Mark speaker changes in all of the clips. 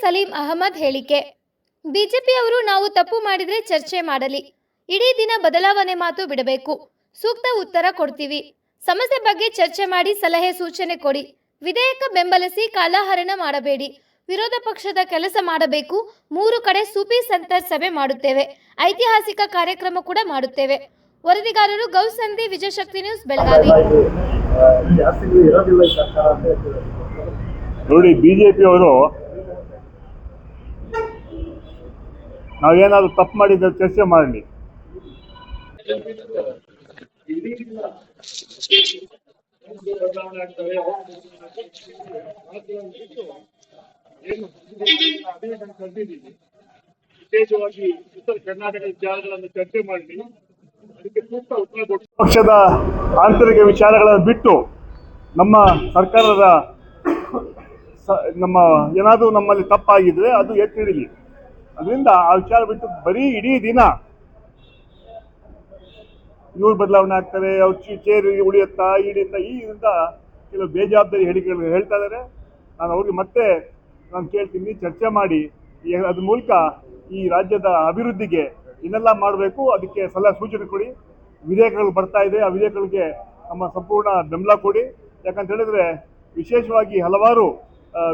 Speaker 1: ಸಲೀಂ ಅಹಮದ್ ಹೇಳಿಕೆ. ಬಿಜೆಪಿಯವರು ನಾವು ತಪ್ಪು ಮಾಡಿದ್ರೆ ಚರ್ಚೆ ಮಾಡಲಿ. ಇಡೀ ದಿನ ಬದಲಾವಣೆ ಮಾತು ಬಿಡಬೇಕು. ಸೂಕ್ತ ಉತ್ತರ ಕೊಡ್ತೀವಿ. ಸಮಸ್ಯೆ ಬಗ್ಗೆ ಚರ್ಚೆ ಮಾಡಿ ಸಲಹೆ ಸೂಚನೆ ಕೊಡಿ. ವಿಧೇಯಕ ಬೆಂಬಲಿಸಿ ಕಾಲಹರಣ ಮಾಡಬೇಡಿ. ವಿರೋಧ ಪಕ್ಷದ ಕೆಲಸ ಮಾಡಬೇಕು. ಮೂರು ಕಡೆ ಸೂಪಿ ಸಂತರ್ ಸಭೆ ಮಾಡುತ್ತೇವೆ. ಐತಿಹಾಸಿಕ ಕಾರ್ಯಕ್ರಮ ಕೂಡ ಮಾಡುತ್ತೇವೆ. ವರದಿಗಾರರು ಗೌಸಂಧಿ ವಿಜಯಶಕ್ತಿ ನ್ಯೂಸ್ ಬೆಳಗಾವಿ.
Speaker 2: ನೋಡಿ ಬಿ ನಾವೇನಾದ್ರು ತಪ್ಪು ಮಾಡಿದ್ರೆ ಚರ್ಚೆ ಮಾಡಲಿ.
Speaker 3: ವಿಶೇಷವಾಗಿ ಉತ್ತರ ಕರ್ನಾಟಕದ ವಿಚಾರಗಳನ್ನು ಚರ್ಚೆ ಮಾಡಲಿ ಅದಕ್ಕೆ ಸೂಕ್ತ ಉತ್ತರ ಕೊಟ್ಟು
Speaker 2: ಪಕ್ಷದ ಆಂತರಿಕ ವಿಚಾರಗಳನ್ನು ಬಿಟ್ಟು ನಮ್ಮ ಸರ್ಕಾರದ ನಮ್ಮ ಏನಾದರೂ ನಮ್ಮಲ್ಲಿ ತಪ್ಪಾಗಿದ್ರೆ ಅದು ಎತ್ತಿ ಹಿಡೀಲಿ. ಅದರಿಂದ ಆ ವಿಚಾರ ಬಿಟ್ಟು ಬರೀ ಇಡೀ ದಿನ ಇವ್ರು ಬದಲಾವಣೆ ಆಗ್ತಾರೆ, ಅವ್ರ ಚೇರ್ ಉಳಿಯುತ್ತಾ ಹಿಡಿಯುತ್ತಾ ಈ ಇದರಿಂದ ಕೆಲವು ಬೇಜವಾಬ್ದಾರಿ ಹೇಳಿಕೆಗಳು ಹೇಳ್ತಾ ಇದ್ದಾರೆ. ನಾನು ಅವ್ರಿಗೆ ಮತ್ತೆ ನಾನು ಕೇಳ್ತೀನಿ, ಚರ್ಚೆ ಮಾಡಿ. ಅದ್ರ ಮೂಲಕ ಈ ರಾಜ್ಯದ ಅಭಿವೃದ್ಧಿಗೆ ಇನ್ನೆಲ್ಲ ಮಾಡಬೇಕು, ಅದಕ್ಕೆ ಸಲಹೆ ಸೂಚನೆ ಕೊಡಿ. ವಿಧೇಯಕಗಳು ಬರ್ತಾ ಇದೆ, ಆ ವಿಧೇಯಕಗಳಿಗೆ ನಮ್ಮ ಸಂಪೂರ್ಣ ಬೆಂಬಲ ಕೊಡಿ. ಯಾಕಂತ ಹೇಳಿದ್ರೆ ವಿಶೇಷವಾಗಿ ಹಲವಾರು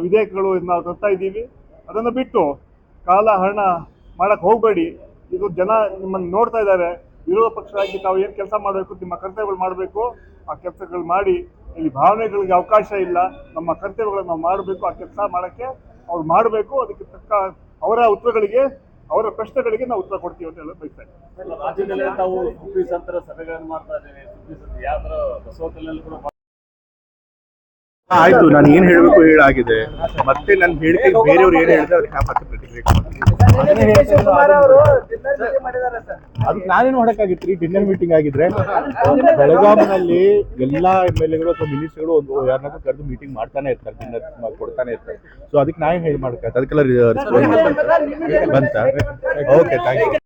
Speaker 2: ವಿಧೇಯಕಗಳು ನಾವು ತರ್ತಾ ಇದ್ದೀವಿ. ಅದನ್ನು ಬಿಟ್ಟು ಕಾಲ ಹರಣ ಮಾಡಕ್ಕೆ ಹೋಗಬೇಡಿ. ಇದು ಜನ ನಿಮ್ಮನ್ನು ನೋಡ್ತಾ ಇದ್ದಾರೆ. ವಿರೋಧ ಪಕ್ಷವಾಗಿ ತಾವು ಏನು ಕೆಲಸ ಮಾಡಬೇಕು, ನಿಮ್ಮ ಕರ್ತವ್ಯಗಳು ಮಾಡಬೇಕು, ಆ ಕೆಲಸಗಳು ಮಾಡಿ. ಇಲ್ಲಿ ಭಾವನೆಗಳಿಗೆ ಅವಕಾಶ ಇಲ್ಲ. ನಮ್ಮ ಕರ್ತವ್ಯಗಳನ್ನು ನಾವು ಮಾಡಬೇಕು, ಆ ಕೆಲಸ ಮಾಡೋಕ್ಕೆ ಅವ್ರು ಮಾಡಬೇಕು. ಅದಕ್ಕೆ ತಕ್ಕ ಅವರ ಉತ್ತರಗಳಿಗೆ, ಅವರ ಪ್ರಶ್ನೆಗಳಿಗೆ ನಾವು ಉತ್ತರ ಕೊಡ್ತೀವಿ ಅಂತ ಹೇಳಿ ಬಯಸ್ತಾ ಇದ್ದೀವಿ
Speaker 4: ರಾಜ್ಯದಲ್ಲಿ ತಾವು ಸಭೆಗಳನ್ನು ಮಾಡ್ತಾ ಇದ್ದೇವೆ
Speaker 5: ಆಯ್ತು. ನಾನು ಏನ್ ಹೇಳಬೇಕು ಹೇಳಾಗಿದೆ ಮತ್ತೆ ನನ್ನ ಹೇಳಿಕೆ ಬೇರೆಯವ್ರು ಏನ್ ಹೇಳಿದ್ರೆ ಅದಕ್ಕೆ ಕೊಡ್ತೀನಿ ಅದಕ್ಕೆ ನಾನೇನು ಮಾಡಕ್ಕಾಗಿತ್ತು? ರೀ ಡಿನ್ನರ್ ಮೀಟಿಂಗ್ ಆಗಿದ್ರೆ ಬೆಳಗಾವಿನಲ್ಲಿ ಎಲ್ಲಾ ಎಂ ಎಲ್ ಎಗಳು ಅಥವಾ ಮಿನಿಸ್ಟರ್ಗಳು ಒಂದು ಯಾರನ್ನಾದ್ರೂ ಕರೆದು ಮೀಟಿಂಗ್ ಮಾಡ್ತಾನೆ ಇರ್ತಾರೆ ಡಿನ್ನರ್ ಕೊಡ್ತಾನೆ ಇರ್ತಾರೆ. ಸೊ ಅದಕ್ಕೆ ನಾನು ಹೇಳಿ ಮಾಡಕ್ಕಾಗ್ತದೆ ಅದಕ್ಕೆಲ್ಲ ಬಂತ? Okay thank you